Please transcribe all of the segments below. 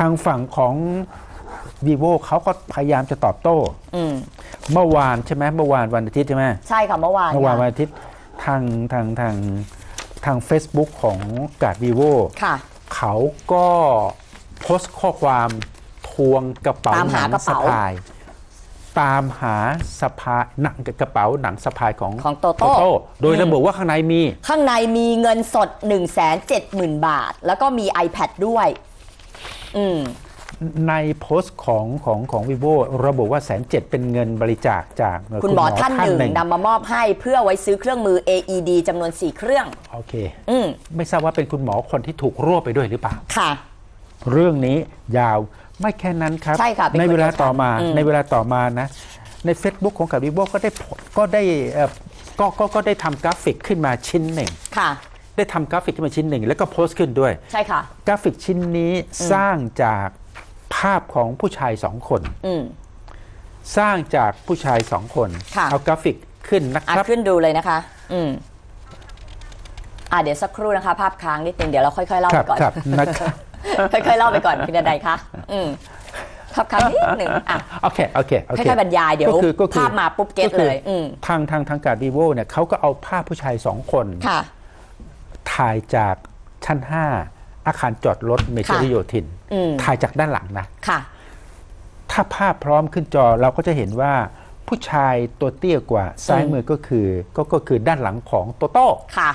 ทางฝั่งของ vivo เขาก็พยายามจะตอบโต้อืมเมื่อวานใช่ไหมเมื่อวานวันอาทิตย์ใช่ไหมใช่ค่ะเมื่อวานเมื่อวานวันค่ะอาทิตย์ทางทางทางทาง Facebook ของกาด vivo ค่ะ เขาก็โพสต์ข้อความทวงกระเป๋าตามหหานังกระสะเป๋าพาย ตามหาสะพายหนังกระเป๋าหนังสะพายของของโตโต้โดยระบุว่าข้างในมี ข้างในมีเงินสด 1 7 0 0 0 0 บาท แล้วก็มี iPad ด้วย อืมในโพสต์ของของของ vivo ระบุว่าแสนเจ็ดเป็นเงินบริจาคจากคุณหมอท่านหนึ่งนำมามอบให้เพื่อไว้ซื้อเครื่องมือ AED จำนวน 4 เครื่อง โอเคอืมไม่ทราบว่าเป็นคุณหมอคนที่ถูกรวบไปด้วยหรือเปล่า ค่ะ เรื่องนี้ยาวไม่แค่นั้นครับ ใช่ค่ะเป็นในเวลาคนเดียวกันต่อมาอืมในเวลาต่อมานะ ใน Facebook ของกับวิโก็ได้โพก็ได้เอ่อก็ก็ก็ได้ทำกราฟิกขึ้นมาชิ้นหนึ่งค่ะ ได้ทำกราฟิกขึ้นมาชิ้นหนึ่ง แล้วก็โพสต์ขึ้นด้วย ใช่ค่ะ กราฟิกชิ้นนี้สร้างจากภาพของผู้ชายสองคน อืม สร้างจากผู้ชายสองคน ค่ะ เอากราฟิกขึ้นนะอะครับ ขึ้นดูเลยนะคะ อืม อะเดี๋ยวสักครู่นะคะ ภาพค้างนิดนึงเดี๋ยวเราค่อยๆเล่าคไปรับก่อน ครับนะครับ ค่อยๆเล่าไปก่อนคุณใดคะ อืมภาพค้างนิดหนึ่งอะ โอเค โอเค โอเคค่อยๆบรรยายเดี๋ยวก็คือก็คือภาพมาปุ๊บเก็ตคือเลยอืม ทางทางทางการวีโวเนี่ยเขาก็เอาภาพผู้ชายสองคน ค่ะ ถ่ายจากชั้น 5 อาคารจอดรถเมเจอค่ะร์โยธินอืมถ่ายจากด้านหลังนะค่ะ ถ้าภาพพร้อมขึ้นจอเราก็จะเห็นว่าผู้ชายตัวเตี้ยกว่าซ้ายมือก็คือก็ก็คือด้านหลังของโตโต้ค่ะ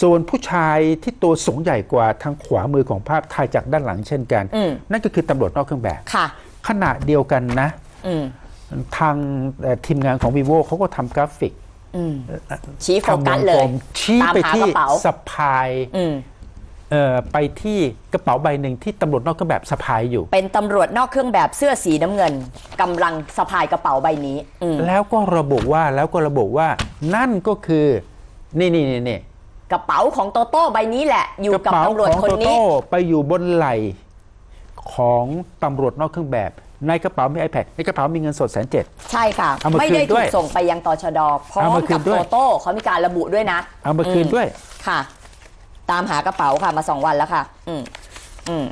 ส่วนผู้ชายที่ตัวสูงใหญ่กว่าทางขวามือของภาพถ่ายจากด้านหลังเช่นกันอืมนั่นก็คือตำรวจนอกเครื่องแบบค่ะขณะเดียวกันนะอืมทางเอ่อทีมงานของ vivo เขาก็ทำกราฟิกอืม ชี้โฟกัสทำวงเลกยมชี้ตามไปหาที่กระเป๋าสะพายอืมเอ่อไปที่กระเป๋าใบหนึ่งที่ตำรวจนอกเครื่องแบบสะพายอยู่ เป็นตำรวจนอกเครื่องแบบเสื้อสีน้ำเงินกำลังสะพายกระเป๋าใบนี้อืมแล้วก็ระบุว่าแล้วก็ระบุว่า นั่นก็คือ นี่นี่นี่นี่กระเป๋าของโตโต้ใบนี้แหละ อยู่กระกับเป๋าตำรวจของคนโตนี้โต้ไปอยู่บนไหล่ของตำรวจนอกเครื่องแบบ ในกระเป๋ามี iPad ในกระเป๋ามีเงินสดแสนเจ็ด ใช่ค่ะ เอามาไม่คืนได้ด้ถูวยกส่งไปยังตชดพร้อเอามมาคืกับนด้วยโตโต้เขามีการระบุด้วยนะเอามาคืนด้วย ค่ะ ตามหากระเป๋าค่ะมาสองวันแล้วค่ะ อืมอืม